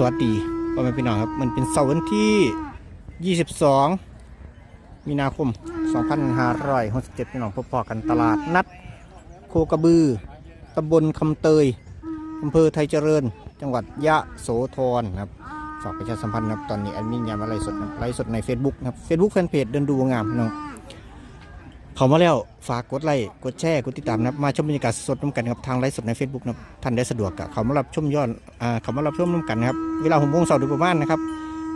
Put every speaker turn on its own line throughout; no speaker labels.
สวัสดีพ่อแม่พี่น้องครับ มันเป็นเสาร์วันที่ 22 มีนาคม 2567พี่น้องพบพอกันตลาดนัด โคกระบือตำบลคำเตยอำเภอไทยเจริญ จังหวัดยะโสธรนะครับฝากประชาสัมพันธ์นะครับตอนนี้แอดมินยามอะไรสดนะไลฟ์สดใน Facebook นะครับ Facebook แฟนเพจเดินดูงามน้อง เขามาแล้วฝากกดไลค์กดแชร์กดติดตามนะครับมาชมบรรยากาศสดๆร่วมกันครับทางไลฟ์สดใน Facebook นะท่านได้สะดวกกับเขามารับชมย้อนอ่าเขามารับชมร่วมกันนะครับเวลาหกโมงเสาร์โดยประมาณนะครับ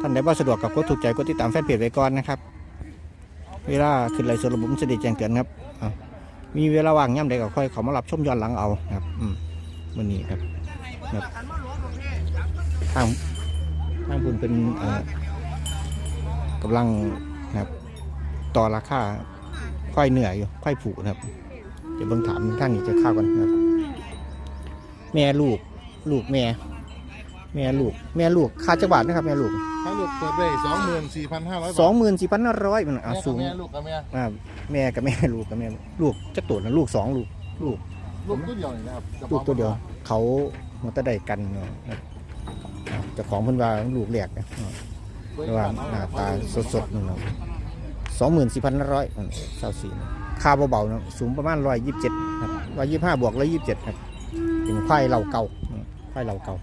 ท่านได้ว่าสะดวกกับกดถูกใจกดติดตามแฟนเพจไว้ก่อนนะครับเวลาขึ้นไลฟ์สดระบบมันจแจ้งเตือนครับมีเวลาว่างย่ำใดก็ค่อยเขามารับชมย้อนหลังเอาครับอืมวันนี้ครับครับทางทางคุณเป็นอ่อกำลังนะครับต่อราคา ค่อยเหนื่อยอยู่ค่อยผูกนะครับ เดี๋ยวเบิ่งถามท่านนี้จะเข้ากันนะครับ แม่ลูก ลูกแม่ แม่ลูก แม่ลูกค่าจักบาทนะครับ แม่ลูก
ถ้าลูกเปิดได้สองหมื่นสี่พันห้าร้อย
สองหมื่นสี่พันห้าร้อยมันอะ
แม่
สู
กับ
ง
แม่ลูกกับแม่
อ่าแม่กับแม่ลูกกับแม่ลูกจักตัวนะลูกสองลูกลูก
ลูกตัวเดียวนี่นะครับ
ลูกตัวเดียว เขามันจะได้กันเนาะครับอ่าเจ้าของเพิ่นว่าลูกแหลกนะอ่า
เระ
หว่างหน้าตาสดๆนั่นเนาะส องหมื่นสี่พันร้อยเศร้าสี่ค่าเบาๆนาะสูงประมาณร้อยยี่สิบเจ็ดครับร้อยยี่สิบห้าบวกร้อยยี่สิบเจ็ดครับเป็นควายเหล่าเก่าอืมควายเหล่าเก่า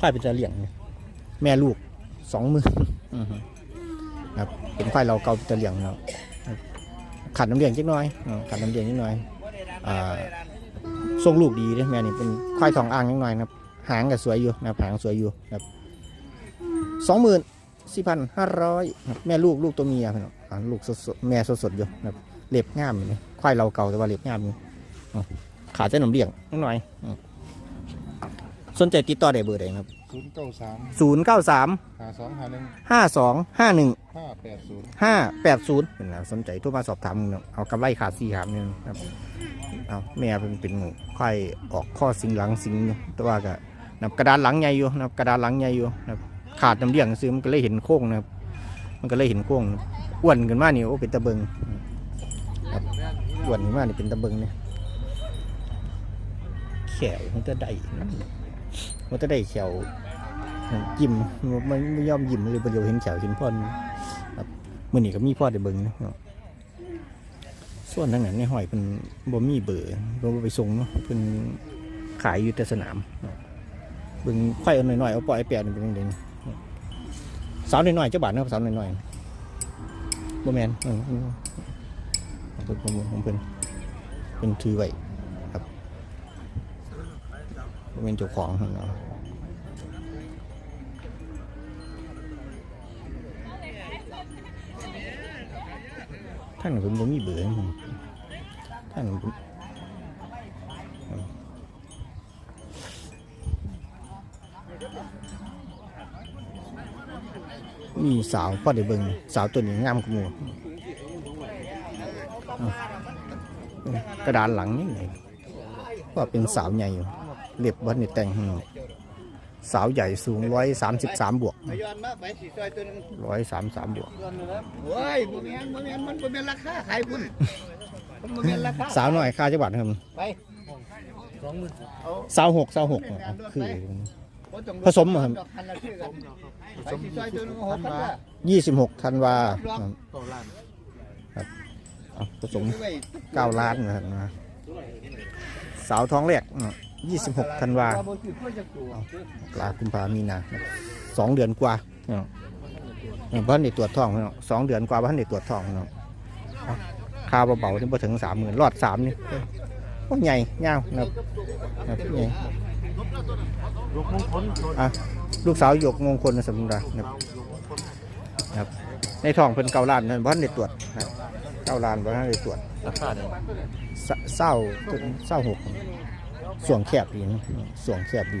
ควายเป็นจะเลี้ยงแม่ลูกสองหมื่นอือฮึครับเป็นควายเหล่าเก่าเป็นจะเลี้ยงเนาะครับขาดน้ำเลี้ยงจักหน้อยขาดน้ำเลี้ยงจักหน้อยอ่าทรงลูกดีเลยแม่นี่เป็นควายทองอ่างจักหน่อยนะครับหางก็สวยอยู่นะหางสวยอยู่ครับสองหมื่นสี่พันห้าร้อยแม่ลูกลูกตัวเมียพี่น้อง ลูกสดๆแม่สดๆอยู่นะครับเล็บงามอยู่นี่ควายเราเก่าแต่ว่าเล็บงามอยู่อ่าขาเส้นหนมเลี้ยงนิดหน่อยอืมสนใจติดต่อได้เบอร์ใดครับ
ศูนย์เก้าสาม
ศูนย์เก้าสาม
หาสองหาหนึ่ง
ห้าสองห้าหนึ่ง
ห้าแปดศูนย์
ห้าแปดศูนย์เป็นแล้วสนใจโทรมาสอบถามเนาะเอากำไรขาดสี่ขามนี่ครับเอาแม่เป็นเป็นควายออกข้อสิงหลังสิงอยู่แต่ว่าก็นับกระดานหลังใหญ่อยู่นับกระดานหลังใหญ่อยู่นะครับขาดน้ำเลี้ยงซื้อมันก็เลยเห็นโค้งนะครับมันก็เลยเห็นโค้ง อ้วนขึ้นมานี่โอ้เป็นตะเบิงครับอ้วนขึ้นมานี่เป็นตะเบิงเนี่ยแขวมันจะได้มันจะได้แขวยิ้มมันไม่ยอมยิ้มเลยประเดี๋ยเห็นแขวเห็นพ่อนครับมื่อนี้ก็มีพ่อได้เบิงนะส่วนทางนั้นในหอยเป็นบ่มีเบอร์บ่ไปส่งเนาะเป็นขายอยู่แต่สนามเบิ่งไข่เอาหน่อยๆเอาปล่อยแปดนี่เป็นยังไงสาวหน้อยๆเจ้าบาทนะครับสาวหน้อยๆ บ่แมนเออเออของเพิ่นของเพิ่นของเพิ่นเป็นถือไว้ครับบ่แม่นเจ้าของเนาะท่านเพิ่นบ่มีเบอร์ท่านเพิ่ มีสาวพอได้เบิ่งสาวตัวนี้งามกว่าหมู่อะกระดานหลังนี่ไงก็เป็นสาวใหญ่อยู่เรียบวันนี้แต่งให้หน่อยสาวใหญ่สูงร้อยสามสิบสามบวก
ไปย้อนมาไปสิซอยตัวนึง
ร้อยสามสามบวก
โอ้ยบ่แม่นบ่แม่นมันบ่แม่นราคาขายพุ่นมันบ่แม่นราคา
สาวหน่อยค่าจังหวัดครับ
ไปสองหมื่นเอา
สาวหกสาวหกอะคือ
บ่ต้อง
ผสมเหรอครับ
ดอกพันละชื่อกันไปสิซอยตัวนึงหกพันละ
ยี่สิบหกธันวา
เก้าล้าน
อะผสม
ไว้
เก้าล้านนะครับนะสาวท้องแรกยี่สิบหกธันวา
บ่สิเพื่อจะตัว
กลาคุมภามีนาสองเดือนกว่าเนาะเออบ้านเด็ตรวจท้องเนาะสองเดือนกว่าบ้านเด็ตรวจท้องเนาะเอาค่าเบาๆนี่พอถึงสามหมื่นรอดสามนี่โอ้ใหญ่ยาวนะครับนะครับใหญ่
ลูกมงคล
อะลูกสาวหยกมงคลสมุนไพรนะครับครับ ในท้องเพิ่นเก้าล้านนั่นบ้านเด็ตรวจนะครับเก้าล้านบ้านเด็ตรวจ
ราคาเนี่ย
สเศร้าจนเศร้าหกส่วงแคบดีนะส่วงแคบดี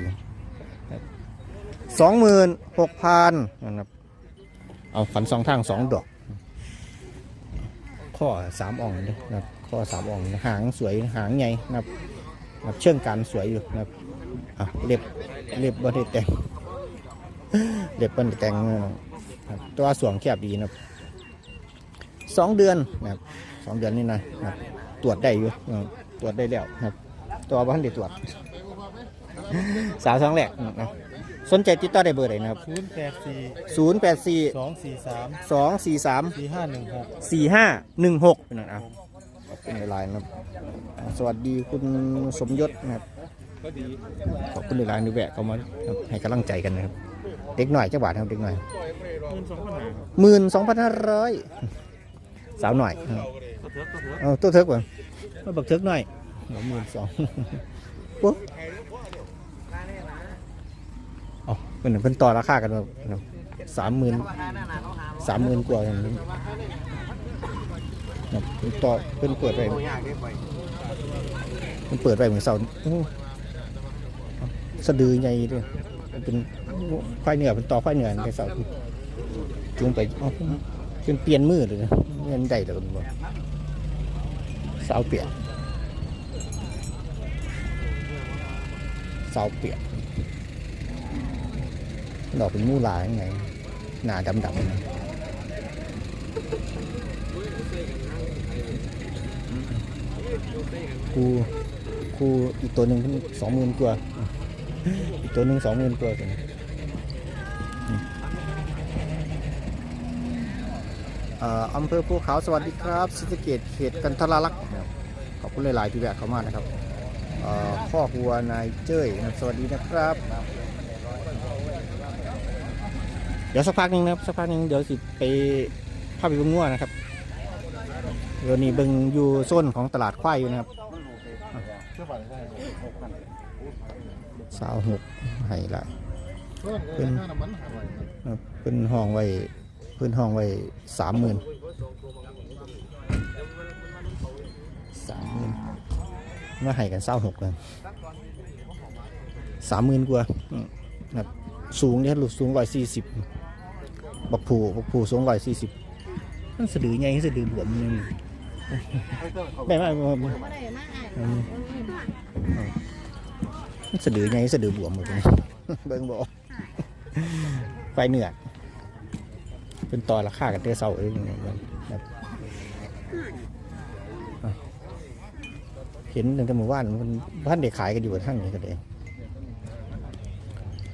สองหมื่นหกพันนะครับ เอาขันสองทางสองดอก ข้อสามอ่องเลยนะครับข้อสามอ่องหางสวยหางใหญ่นะครับนะครับเชื่องการสวยอยู่นะครับ อะเล็บเล็บบันไดแต่งเล็บบันไดแต่งตัวสวงแคบดีนะสองเดือนนะครับสองเดือนนี่นะตรวจได้อยู่ตรวจได้แล้วครับ ตัวบ้านได้ตรวจสาวท้องแรกนะสนใจติดต่อได้เบอร์ไหนนะครับ
ศูนย์แปดสี่
ศูนย์แปดสี่
สองสี่สาม
สองสี่สาม
สี่ห้าหนึ่งหก
สี่ห้าหนึ่งหกเป็นนะครับขอบคุณในะสวัสดีคุณสมยศนะครับ ขอบคุณในไลน์ดูแวะเข้ามาครับให้กำลังใจกันนะครับ เด็กหน่อยเจ้าบาทครับเด็กหน่อย
เงินสองพันหา
หมื่นสองพันห้าร้อยสาวหน่อยครับ
ก็เถอะก็เถอะ
เอาตัวเทิกก่อนมาบักเทิกหน่อยหมื่นสองปุ๊บเอาเป็นเป็นต่อราคากันมาสามหมื่นสามหมื่นกว่าอย่างนี้ครับเป็นต่อเป็นเปิดไปมันเปิดไปเหมือนเสาอื้อ สะดือใหญ่ด้วยมันเป็นควายเหนือเป็นต่อควายเหนือในเสาจูงไปเอาเป็นเปลี่ยนมือเลยเงินได้เลยคุณบอกสาวเปียกสาวเปียกดอกเป็นมู่ลายยังไงหนาดำดำนะกูกูอีกตัวหนึ่งสองหมื่นกว่า อีกตัวหนึ่งสองหมื่นกว่าตัวนี้อืมเอ่ออำเภอภูเขาสวัสดีครับศรีสะเกตเขตกันทรลักษณ์นะครับขอบคุณหลาย ๆ ที่แวะเข้ามานะครับเอ่อข้อหัวนายเจ้ยนะครับสวัสดีนะครับ เดี๋ยวสักพักหนึงนะครับสักพักหนึงเดี๋ยวสิไปภาพไปเบิ่งงัวนะครับเดี๋ยวนี้เบิ่งอยู่โซนของตลาดควายอยู่นะครับ สาวหกให้หลาย
เพิ่มเงินค่าน้ำมันหาไว้
ครับเพิ่นห้องไว้เพิ่นห้องไว้สามหมื่นสามหมื่นมาให้กันเศร้าหกเลยสามหมื่นกว่าอืมครับสูงเนี่ยลูกสูงร้อยสี่สิบบักผูบักผูสูงร้อยสี่สิบมันสะดือใหญ่สะดือบวมนึงแม่ไม่ไม่ไม่อืมมัน สะดือใหญ่สะดือบวมหมดเลยเบิ่งบอไฟเหนือเป็นต่อราคากันเตอเสาเองแบบอะเห็นตั้งแต่เมื่อวานมันบ้านเด็กขายกันอยู่บนข้างนี้กันเอง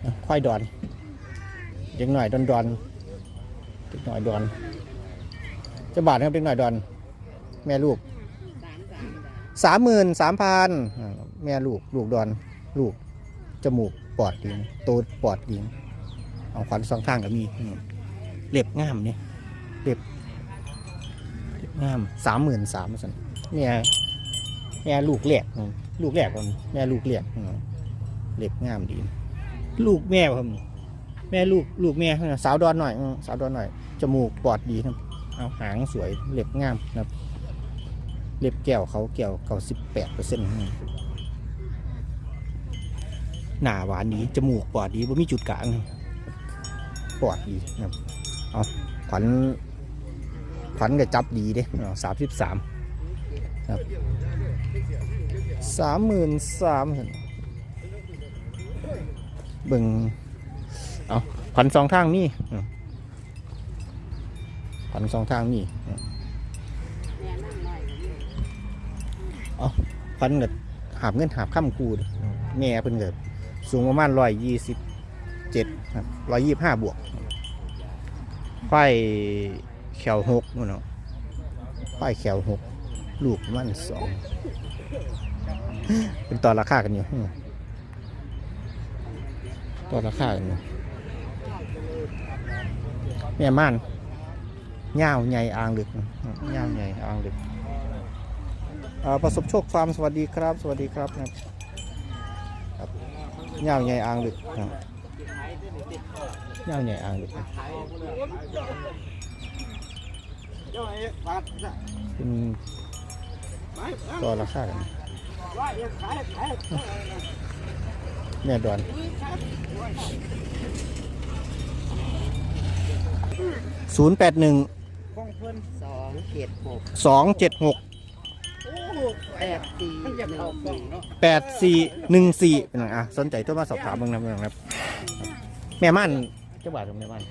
อะควายดอนเด็กหน่อยดอนดอนเด็กหน่อยดอนเจะบาทนะครับเด็กหน่อยดอน แม่ลูกสามหมื่นสามพันแม่ลูกลูกดอน ลูกจมูกปอดดีโตปอดดีเอาขวัญสองข้างก็มีเล็บงามเนี่ยเล็บเล็บงามสามหมื่นสามสันแม่แม่ลูกแหลกลูกแหลกคนแม่ลูกแหลกเล็บงามดี ลูกแม่ครับแม่ลูกลูกแม่สาวดอนหน่อยสาวดอนหน่อยจมูกปอดดีครับเอาหางสวยเล็บงามนะครับเล็บแก้วเขาแก้วเก้าสิบแปดเปอร์เซ็นต์ หน้าหวานดีจมูกปอดดีบ่มีจุดกลางปอดดีนะครับเอาขวัญขวัญก็จับดีเด้สามสิบสามครับสามหมื่นสามเบิ่งเอาขวัญสองทางนี่ขวัญสองทางนี่อืมเอาขวัญก็หาบเงินหาบข้ามกูแม่เพิ่นเกิด สูงประมาณร้อยยี่สิบเจ็ดร้อยยี่ห้าบวกควายแขวหกนู่นเนาะควายแขวหกลูกมันสองเป็นตอราคากันอยู่อืมตอราคากันอยู่แม่ม่านเง่าใหญ่อ่างลึกเง่าใหญ่อ่างลึกอ่อประสบโชคฟาร์มสวัสดีครับ สวัสดีครับครับ เง่าวใหญ่อ่างลึกครับเง่าวใหญ่อ่างลึกเป็นตัวราคากันแม่ดอนศูนย์แปดหนึ่ง
ของเพิ่นสองเจ็ดหก
สองเจ็ดหก
แปดสี่หนึ่งสี่
แปดสี่หนึ่งสี่เป็นไงอะสนใจตัวมาสอบถามบ้างนะพี่น้องครับ แม่ม่านเจ้าบ่าวของแม่ม่าน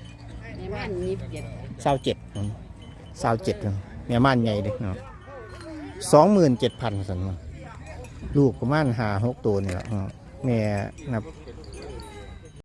ในบ้านนี้เจ็ด
เศร้าเจ็ดเศร้าเจ็ดแม่ม่านใหญ่เลยเนาะสองหมื่นเจ็ดพันสันมาลูกประมาณหาหกตัวนี่แหละอืมแม่นับ